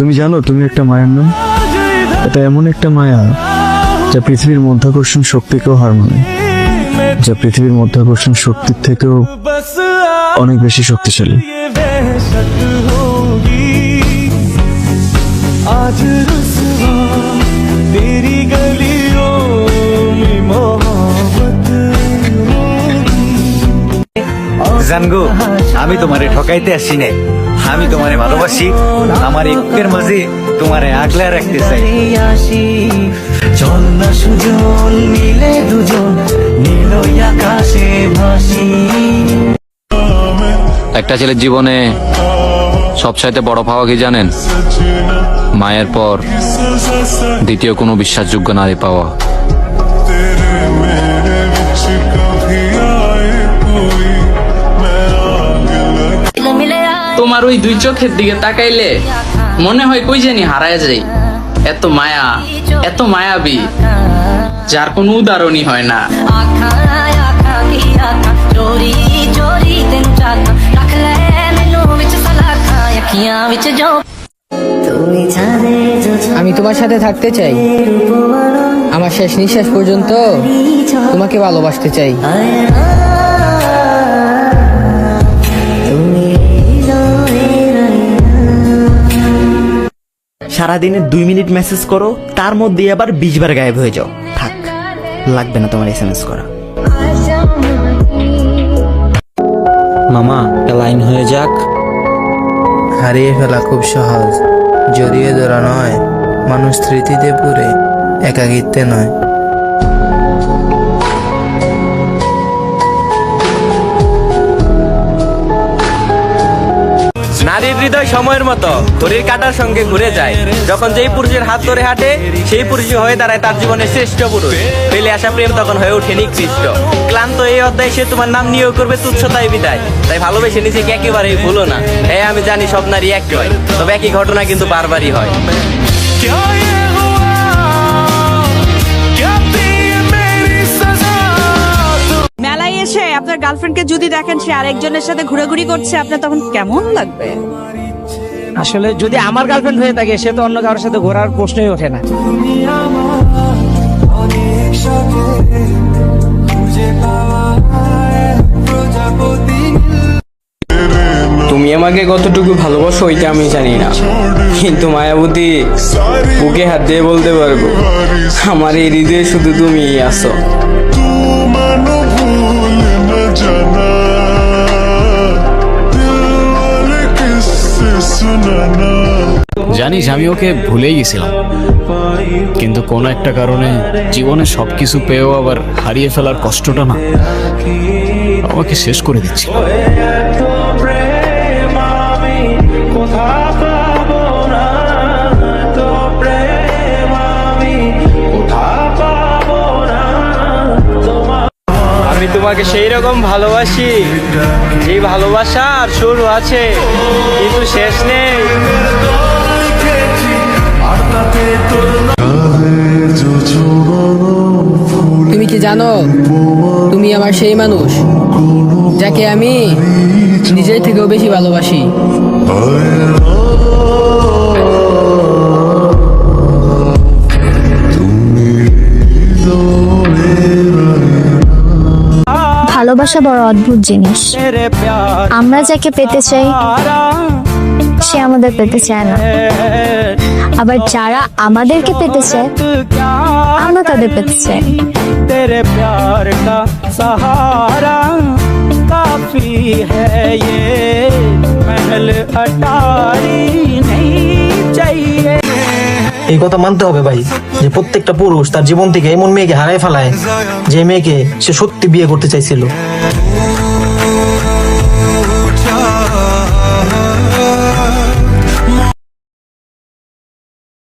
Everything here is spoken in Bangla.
তুমি জানো তুমি একটা মায়ার নাম। এটা এমন একটা মায়া যা পৃথিবীর মধ্যাকর্ষণ শক্তিকেও হার মানে। যা পৃথিবীর মধ্যাকর্ষণ শক্তির থেকেও অনেক বেশি শক্তিশালী। জানগো আমি তোমারে ঠকাইতে আসি না আমি তোমারে ভালোবাসি আমার একের মাঝে তোমারে আগলে রাখতে চাই। চল না সুজন মিলে দুজন নীল আকাশে ভাসি। একটা ছেলের জীবনে সবচাইতে বড় পাওয়া কি জানেন? মায়ের পর দ্বিতীয় কোনো বিশ্বাসযোগ্য নারী পাওয়া। আমার ওই দুই চোখের দিকে তাকাইলে মনে হয় কই জানি হারায় যাই এত মায়া, এত মায়াবি, যার কোনো উদাহরণই হয় না। আমি তোমার সাথে থাকতে চাই। আমার শেষ নিঃশ্বাস পর্যন্ত তোমাকে ভালোবাসতে চাই। সারাদিনে দুই মিনিট মেসেজ করো তার মধ্যে আবার বিশ বার গায়েব হয়ে যাও। থাক লাগবে না তোমার এস এম এস করা। মামা একটা লাইন হয়ে যাক। হারিয়ে ফেলা খুব সহজ। যদিও ধরা নয় মানুষ স্মৃতিতে পুরে একাকিত্বে নয়। হৃদয় সময়ের মতো ঘড়ির কাটার সঙ্গে ঘুরে যায়। যখন যেই পুরুষের হাত ধরে হাঁটে, সেই পুরুষই হয়ে দাঁড়ায় তার জীবনের শ্রেষ্ঠ পুরুষ। পেলে আসা প্রেম তখন হয়ে ওঠে নিকৃষ্ট। ক্লান্ত এই অধ্যায় সে তোমার নাম নিয়েও করবে তুচ্ছতায় বিদায়। তাই ভালোবেসে নিজেকে একেবারেই ভুলো না। হ্যাঁ আমি জানি সব নারী এক নয়, তবে একই ঘটনা কিন্তু বারবারই হয়। আপনার গার্লফ্রেন্ডকে যদি দেখেন সে আরেকজনের সাথে ঘোরাঘুরি করছে আপনার তখন কেমন লাগবে? আসলে যদি আমার গার্লফ্রেন্ড হয়ে থাকে সে তো অন্য কারোর সাথে ঘোরার প্রশ্নই ওঠে না। তুমি আমাকে কতটুকু ভালোবাসো ওইটা আমি জানি না। কিন্তু মায়াবতী বুকে হাত দিয়ে বলতে পারব আমার এই হৃদয়ে শুধু তুমি আছো। জানিস, আমি ওকে ভুলেই গেছিলাম। কিন্তু কোনো একটা কারণে জীবনে সবকিছু পেয়েও আবার হারিয়ে ফেলার কষ্টটা না আমাকে শেষ করে দিচ্ছি প্রেম তোমাকে সেই রকম ভালোবাসি। যে ভালোবাসা আর শুরু আছে, কিন্তু শেষ নেই। তুমি কি জানো, তুমি আমার সেই মানুষ যাকে আমি নিজের থেকেও বেশি ভালোবাসি? ভালোবাসা বড় অদ্ভুত জিনিস तेरे प्यार আমরা যাকে পেতে চাই तारा সে আমাদের পেতে চায় না আবার যারা আমাদেরকে পেতে চায় क्या আমরা তাদের পেতে চাই तेरे प्यार का सहारा काफी है ये महल अटारी नहीं चाहिए এই কথা মানতে হবে ভাই, যে প্রত্যেকটা পুরুষ তার জীবন থেকে এমন মেয়েকে হারায় ফেলায় যে মেয়েকে সে সত্যি বিয়ে করতে চাইছিল।